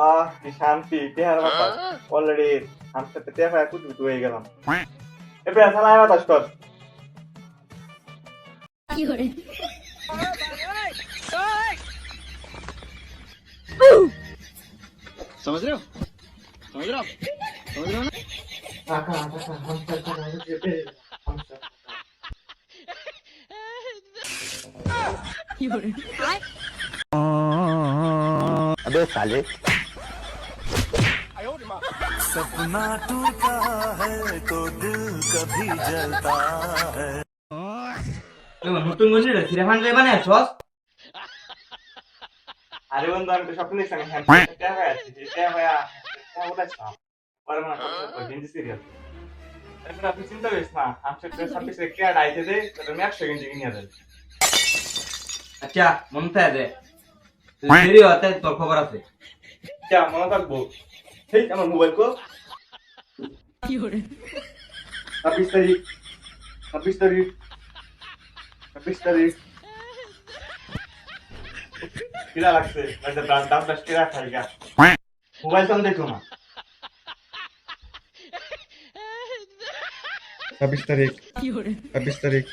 আহ কি শান্তি তেহার হ্যাঁ। বাতাস। অলরেডি হামসাতে তেহার একটু জুত হয়ে গেলাম। এবে আসলে আয় বাতাস কর। কি করে समझ रहे हो समझ रहे हो समझ रहे हो ना आका आका हम सब को हम सपना टूटा है तो दिल कभी जलता है নতুন বছর ফিরে ফান যাই বানায় সস আরে বন্ধু আমি তো স্বপ্ন দেখছি আমি হামসাতে টেহা খায় আছি টেহা খায়া টেহা উঠাইছিলাম পরে মনে হয় হিন্দি সিরিয়াল এরপর আপনি চিন্তা করিস না হামসাতে ছাব্বিশ কে আইতে দে তোর আমি একশো গেঞ্জি কিনে দেয় আচ্ছা মন থাকে দে দেরি হতে তোর খবর আছে যা মনে থাকবো ঠিক আমার মোবাইল কো ছাব্বিশ তারিখ ছাব্বিশ তারিখ ছাব্বিশ তারিখ কিরা লাগছে দাম দাম দাম কিরা খাই মোবাইল তো দেখো না ছাব্বিশ তারিখ ছাব্বিশ তারিখ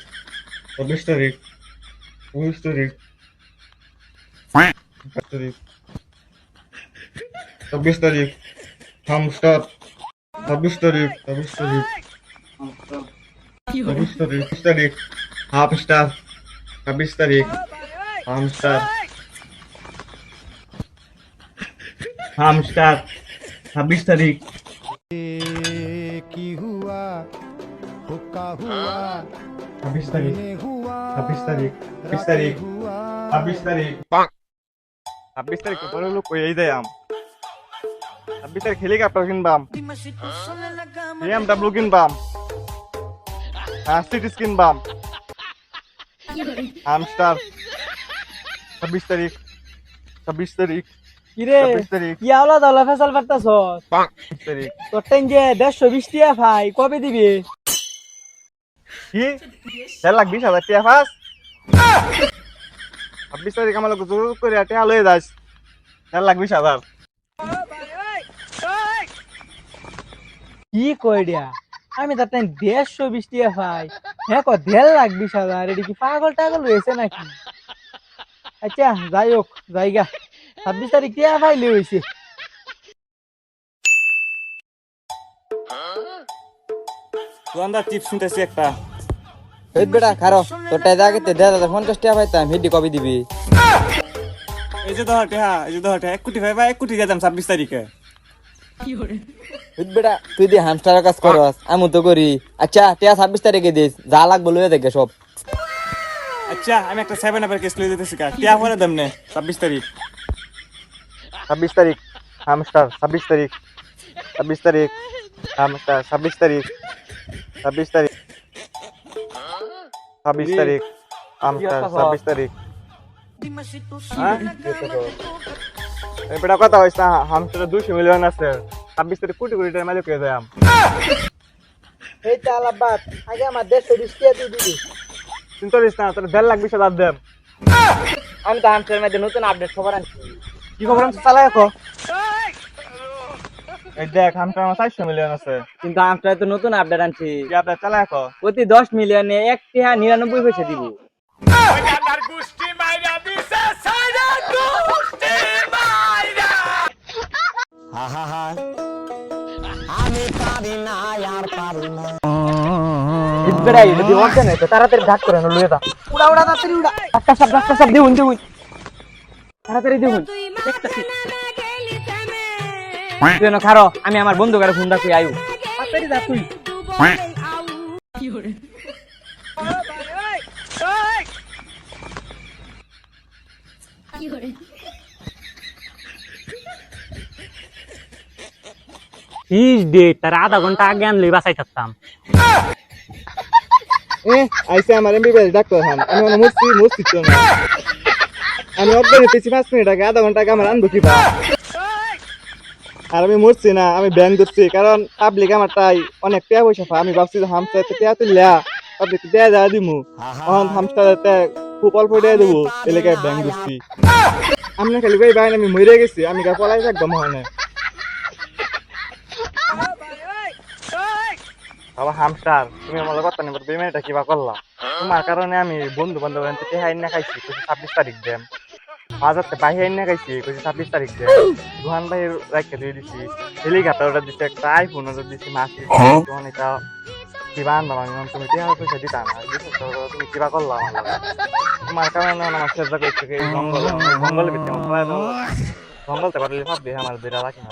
ছাব্বিশ তারিখ উনিশ তারিখ ছাব্বিশ তারিখ Tam start. Tabi starif, tabi starif. Tabi starif, starif. Hamster. Tabi starif. Hamster. Hamster. छब्बीस तारीख की हुआ हुक्का हुआ छब्बीस तारीख छब्बीस तारीख छब्बीस तारीख छब्बीस तारीख छब्बीस तारीख को बोलो लोग को यही दे हम তারিখ হেলিকপ্টার কিনবাম বিএমডব্লিউ কিনবাম? সিটিস কিনবাম। 有人，হামস্টার। ছাব্বিশ তারিখ। ছাব্বিশ তারিখ। কিরে কি আওলা দাওলা ফেসাল পারতাছ? তারিখ। তোর টাইম যে দেড়শো বিশ টিয়া ভাই কবে দিবি? কি? চার লাখ বিশ হাজার টাকা ফাস? ছাব্বিশ তারিখ আমার লোক জোর করে টাকা লয়ে যাস। চার লাখ বিশ হাজার। কি কই দিয়া? আমি তার টাইম দেড়শো বিশ টিয়া ভাই। হ্যাঁ কো দেড় লাখ বিশ হাজার। এটা কি পাগল টাগল হয়েছে নাকি? আচ্ছা যাই হোক জায়গা। ছাব্বিশ তারিখ টিয়া ভাই লিয়ে হয়েছে দোকানদার চিপস শুনতেছি একটা। এই বেটা খারো। তোর টাই আগে তে দেড় হাজার পঞ্চাশ টাকা পাইতাম। হেডি কবে দিবি? এই যে দশ টাকা এই যে দশ টাকা এক কোটি ভাই এক কোটি যেতাম ছাব্বিশ তারিখে। বেটা তুই হামস্টারের কাজ করস আমি তো করি। আচ্ছা টিয়া ছাব্বিশ তারিখে দিস যা লাগবে লয়ে দেখে সব। আচ্ছা আমি একটা সেভেন আপের কেস লয়ে দিতেছি কা টিয়া পরে দেম নে ছাব্বিশ তারিখ। ছাব্বিশ তারিখ হামস্টার ছাব্বিশ তারিখ। ছাব্বিশ তারিখ হামস্টার ছাব্বিশ তারিখ। ছাব্বিশ তারিখ ছাব্বিশ তারিখ হামস্টার ছাব্বিশ তারিখ। হ্যাঁ? এটা কথা হয়েছে হামস্টার দুশো মিলিয়ন আছে। ছাব্বিশ তারিখ কোটি কোটি টাকা মালিক হয়ে যায় আম। এই চাল আগে আমার দেড়শো বিশ টিয়া দিয়ে দিবি। চিন্তা করিস না তোর দেড় লাখ বিশ হাজার দেব আমি তো হামসের মধ্যে নতুন আপডেট খবর আনছি। কি খবর এই দেখ আমার চারশো মিলিয়ন আছে। কিন্তু তো নতুন আপডেট আনছি। প্রতি দশ মিলিয়নে এক নিরানব্বই পয়সা দিব। আহা আমি পারি না আর পারি না। বেড়াই তাড়াতাড়ি ঢাক করে না লুয়েটা উড়া উড়া তাড়াতাড়ি উড়া। তাড়াতাড়ি দেউন তুই না আমি আমার বন্ধু কারে ফোন ডাকুই আয়ু। তুই। কি হরে ফিস ডেট তার আধা ঘণ্টা আগে আনলে বাসাই থাকতাম। এ, আইসে আমার এমবিবিএস ডাক্তার হান। আমি মানে মুসি মুসি তো না। আমি অজ্ঞান হইতেছি, পাঁচ মিনিট আগে, আধা ঘণ্টা আগে আমার আনব কি আর আমি মরছি না, আমি ব্যান ধরছি, কারণ পাবলিক আমার তাই অনেক টাকা পয়সা পায়। আমি ভাবছি হামস্টার টাকা তুললা পাবলিক দেয়া দেওয়া দিমু। তখন হামস্টার খুব অল্প দিয়ে দেবো, এলাকায় ব্যাংক দিচ্ছি আপনি খালি ভাই ভাই আমি মরে গেছি, আমি পলাই থাকব মহনে বাবা হামস্টার তুমি আমার কথা নেবার বেমারিটা কিবা করলা। তোমার কারণে আমি বন্ধু বান্ধব হাইন না খাইছি কইছি ছাব্বিশ তারিখ দেন। বাজারতে বাহি আইন না খাইছি কইছি ছাব্বিশ তারিখ দেন। দোকান বাহির রাখতে দিয়ে দিছি হেলিকপ্টার অর্ডার দিছি একটা আইফোন অর্ডার দিছি মাসি তখন এটা কিবা আনলাম আমি তুমি টিয়া পয়সা দিতা না। তুমি কিবা করলাম আমার? তোমার কারণে আমার চেষ্টা করছে কি জঙ্গল। জঙ্গলের ভিতরে জঙ্গলতে পারলে ভাববে আমার বেড়া রাখি না।